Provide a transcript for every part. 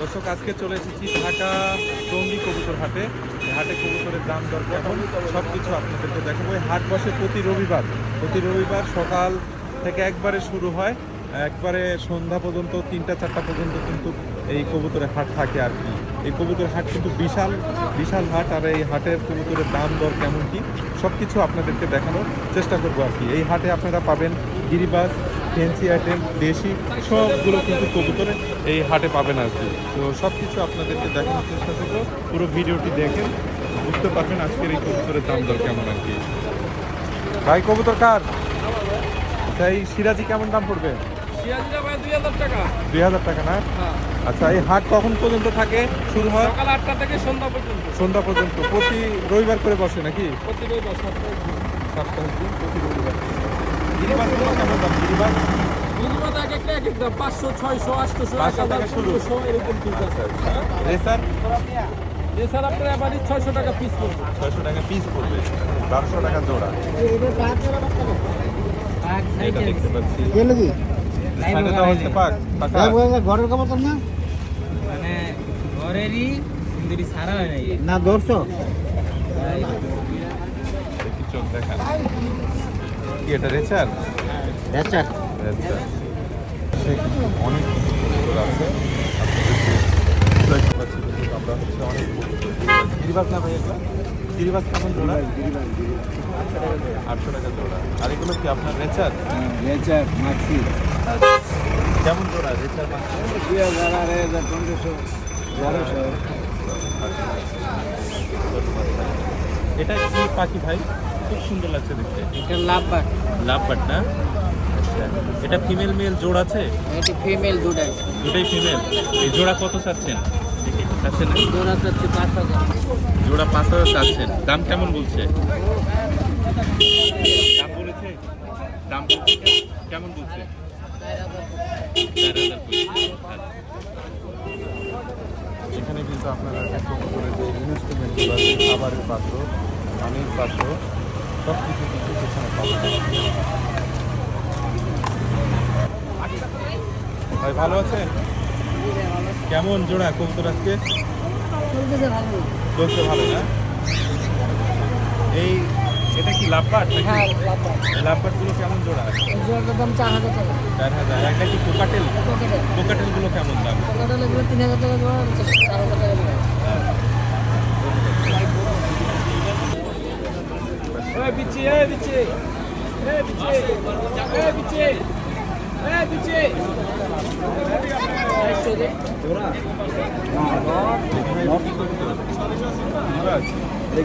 দর্শক, আজকে চলে এসেছি ঢাকা টঙ্গী কবুতর হাটে। হাটে কবুতরের দাম দর কেমন? সব কিছু আপনাদেরকে দেখাবো। এই হাট বসে প্রতি রবিবার প্রতি রবিবার সকাল থেকে একবারে শুরু হয়। একবারে সন্ধ্যা পর্যন্ত, তিনটা, চারটা পর্যন্ত কিন্তু এই কবুতরের হাট থাকে আর কি। এই কবুতরের হাট কিন্তু বিশাল বিশাল হাট। আর এই হাটের কবুতরের দাম দর কেমন কি? সব কিছু আপনাদেরকে দেখানোর চেষ্টা করব আর কি। এই হাটে আপনারা পাবেন গিরিবাস ফেন্সি আইটেম দেশি সবগুলো কিন্তু কবুতরে এই হাটে পাবেন আর কি। তো সব কিছু আপনাদেরকে দেখানোর চেষ্টা করব। পুরো ভিডিওটি দেখেন বুঝতে পারবেন আজকের এই কবুতরের দাম দর কেমন আর কি। ভাই কবুতর কার? এই সিরাজি কেমন দাম পড়বে? দুই হাজার টাকা। না? হ্যাঁ। আচ্ছা এই হাট কখন পর্যন্ত থাকে? শুরু হয়? সকাল আটটা থেকে সন্ধ্যা পর্যন্ত। সন্ধ্যা পর্যন্ত। প্রতি রবিবার করে বসে নাকি? প্রতি রবিবার সপ্তাহে। প্রতি রবিবার। গিরিবাসগুলো কেমন দাম গিরিবাস মিনিমাম এক একটা এক এক দাম পাঁচশো ছয়শো আটশোশো এক হাজার। ষোলোশো এরকম পিস আছে রেসার এছাড়া আপনার এবারই ছয়শো টাকা পিস পড়বে ছয়শো টাকা পিস পড়বে বারোশো টাকা জোড়া। এটা দেখতে পাচ্ছি সাইডেটা হচ্ছে পাক পাকা ঘরের খবর তোর না মানে ঘরেরই কিন্তু সারা হয় না ধরছো চোখ দেখান। কি এটা রেচার? আচ্ছা রেচার। অনেক আছে। আমরা হচ্ছে অনেক গিরিবাস না ভাই এগুলো গিরিবাস কেমন জোড়া? আটশো টাকা জোড়া। আর এগুলো কি আপনার রেচার? রেচার মাছি কেমন জোড়া? রেচার মাছ দুই হাজার আড়াই হাজার পনেরোশো বারোশো। এটা কি পাখি ভাই? খুব সুন্দর লাগছে দেখতে। এটা লাভবাট লাভ বাট না? আচ্ছা এটা ফিমেল মেল জোড়া আছে? এটি ফিমেল দুটাই দুটাই ফিমেল। এই জোড়া কত চাচ্ছেন? চাচ্ছেন না? জোড়া চাচ্ছে পাঁচ হাজার। জোড়া পাঁচ হাজার চাচ্ছেন। দাম কেমন বলছে? দাম বলেছে? দাম কেমন বলছে। আচ্ছা। এখানে কিন্তু আপনারা একদম করে যে ইনস্ট্রুমেন্টগুলো খাবারের পাত্র পানির পাত্র সব কিছু কিন্তু এখানে পাবেন ভাই ভালো আছেন কেমন জোড়া কবুতর আজকে? চলছে ভালো না? এই এটা কি লাভবাট হ্যাঁ লাভবাট লাভবাটগুলো কেমন জোড়া? জোড়াটার দাম চার হাজার টাকা। চার হাজার। একটা কি কোকাটেল? পকেটে গুলো কেমন দাম? পকেটে তিন হাজার টাকা জোড়া চার হাজার টাকা জোড়া এই বিচি এই বিচি এই বিচি এই বিচি এই বিচি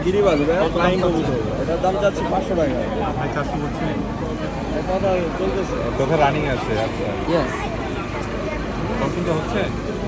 গিরিবাজ ফ্লাইং কবুতর। এটার দাম যাচ্ছে পাঁচশো টাকা চারশো কথা চলতেছে কথা রানিং আছে আচ্ছা। ইয়েস পছন্দ হচ্ছে?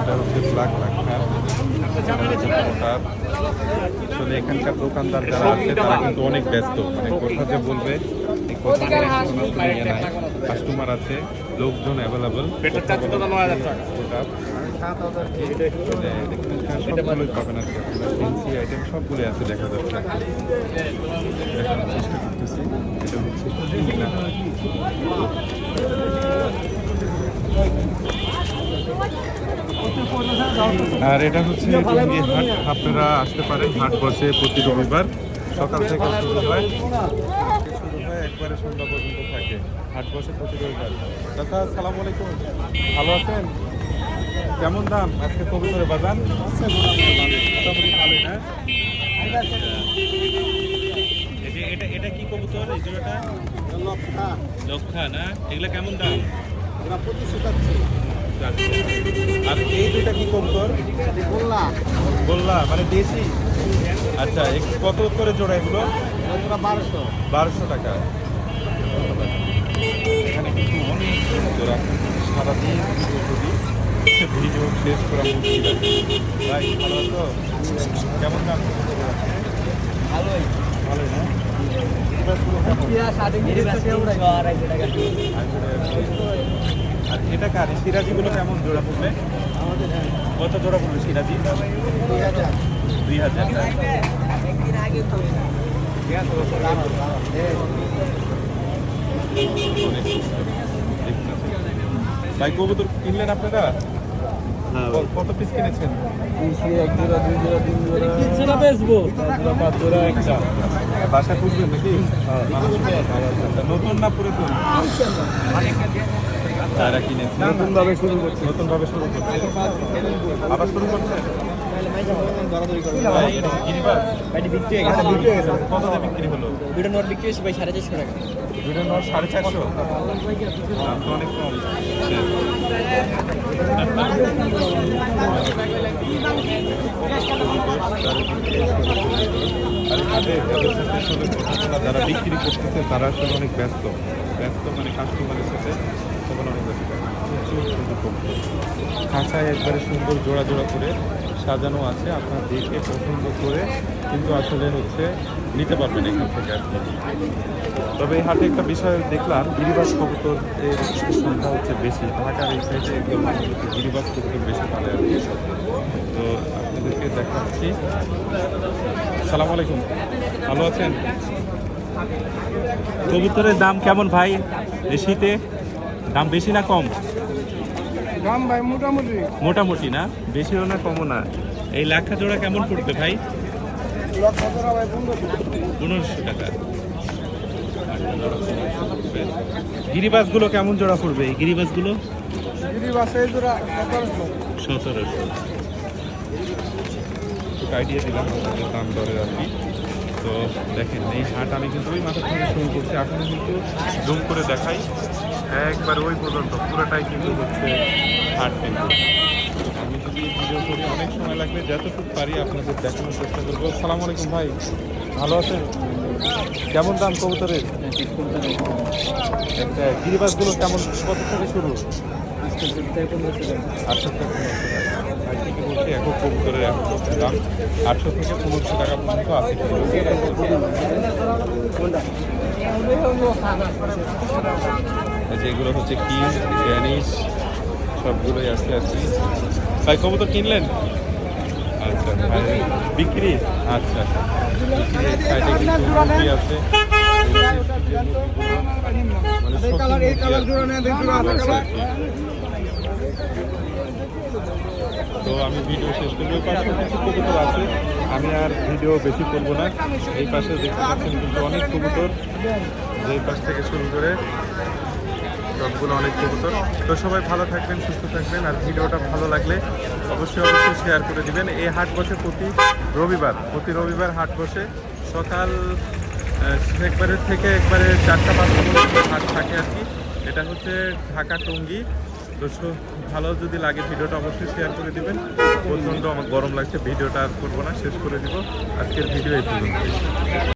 এটা হচ্ছে ব্ল্যাক লাক্ষা আসলে এখানকার দোকানদার যারা আছে তারা কিন্তু অনেক ব্যস্ত। মানে কথা যে বলবে কাস্টমার আছে লোকজন অ্যাভেলেবল সবগুলোই পাবেন। আর কি। ফেন্সি আইটেম সবগুলোই আছে দেখা যাচ্ছে দেখানোর চেষ্টা করতেছি। এটা হচ্ছে কিনা আর এটা হচ্ছে টঙ্গী হাট আপনারা আসতে পারেন হাট বসে প্রতি রবিবার। সকাল থেকে শুরু হয়। শুরু হয় একবারে সন্ধ্যা পর্যন্ত থাকে। হাট বসে প্রতি রবিবার। দাদা সালাম আলাইকুম। ভালো আছেন? কেমন দাম? আজকে কবিতরে বাজার? মোটামুটি ভালোই না? এটা এটা এটা কি কবুতর? এই জোড়াটা? লক্ষা। না? এগুলা কেমন দাম? আর এই দুটা কি কবুতর বললা মানে দেশি? আচ্ছা কত করে জোড়া এগুলো? বারোশো। বারোশো টাকা। এখানে কিন্তু অনেক সারাদিন ভিডিও শেষ করা ভাই ভালো আছো? কেমন দাম ভালোই। ভালোই না? গিরিবাজগুলো কেমন আর এটা কার? সিরাজিগুলো কেমন জোড়া পড়বে? কত জোড়া পড়বে সিরাজি? দুই হাজার। ভাই কবুতর কিনলেন আপনারা? হ্যাঁ কত পিস কিনেছেন? এক জোড়া দুই জোড়া তিন জোড়া। তিন জোড়া বেচবো। পাঁচ জোড়া একটা। বাসা খুঁজবেন নাকি? আচ্ছা, নতুন না পুরাতন? তারা কিনেছে নতুন ভাবে শুরু করছি। নতুন ভাবে শুরু করছে। আবার শুরু করছে? বিক্রি হলো? দুটো নোট বিক্রি হয়েছে ভাই সাড়ে চারশো টাকা। দুটো নট সাড়ে চারশো? দাম অনেক কম। যারা বিক্রি করতেছে তারা আসলে অনেক ব্যস্ত। ব্যস্ত মানে কাস্টমারের সাথে প্রচুর খাঁচায় একবারে সুন্দর জোড়া জোড়া করে সাজানো আছে। আপনার দেখে পছন্দ করে কিন্তু আসলে হচ্ছে নিতে পারবেন এখান থেকে আর তবে এই হাটে একটা বিষয় দেখলাম, গিরিবাস কবুতর এর সংখ্যা হচ্ছে বেশি। ঢাকার এই সাইডে একদম গিরিবাস কবুতর বেশি পারে আর তো আপনাদেরকে দেখাচ্ছি। সালাম আলাইকুম। ভালো আছেন? কবুতরের দাম কেমন ভাই? এই শীতে দাম বেশি না কম? দাম ভাই মোটামুটি। মোটামুটি না? বেশিও না কমও না। এই লাক্ষা জোড়া কেমন পড়বে ভাই? পনেরোশো টাকা। গিরিবাসগুলো কেমন জোড়া পড়বে এই গিরিবাসগুলো? সতেরোশো। আইডিয়া দিলাম দাম দরের আর কি। তো দেখেন এই হাট আমি কিন্তু ওই মাথা থেকে শুরু করছি। এখন কিন্তু জুম করে দেখাই। একবার ওই পর্যন্ত, পুরোটাই কিন্তু হচ্ছে হাট কিন্তু আমি যদি ভিডিও করি, অনেক সময় লাগবে, যতটুকু পারি আপনাদের দেখানোর চেষ্টা করব। সালাম আলাইকুম ভাই, ভালো আছেন? কেমন দাম কবুতরের? গিরিবাসগুলো কেমন, কত থেকে শুরু? আটশো থেকে বলছি, একক কবুতরের দাম আটশো থেকে পনেরোশো টাকা পর্যন্ত আছে। এই যে এগুলো হচ্ছে কি ড্যানিশ সবগুলোই আছে। আর কি ভাই কবুতর কিনলেন? আচ্ছা বিক্রি? আচ্ছা বিক্রি মুরগি আছে। মানে আছে। তো আমি ভিডিও শেষ করব। ওই পাশে কিছু কবুতর আছে। আমি আর ভিডিও বেশি করব না। এই পাশে দেখতে পাচ্ছেন কিন্তু অনেক কবুতর। যে এই পাশ থেকে শুরু করে সবগুলো অনেক কবুতর তো সবাই ভালো থাকবেন, সুস্থ থাকবেন, আর ভিডিওটা ভালো লাগলে অবশ্যই অবশ্যই শেয়ার করে দিবেন। এই হাট বসে প্রতি রবিবার প্রতি রবিবার হাট বসে সকাল একবারের থেকে একবারে চারটা পাঁচটা পর্যন্ত হাট থাকে আর কি। এটা হচ্ছে ঢাকা টঙ্গী। তো ভালো যদি লাগে ভিডিওটা অবশ্যই শেয়ার করে দিবেন। প্রচণ্ড আমার গরম লাগছে, ভিডিওটা আর করব না, শেষ করে দিব। আজকের ভিডিও এই পর্যন্ত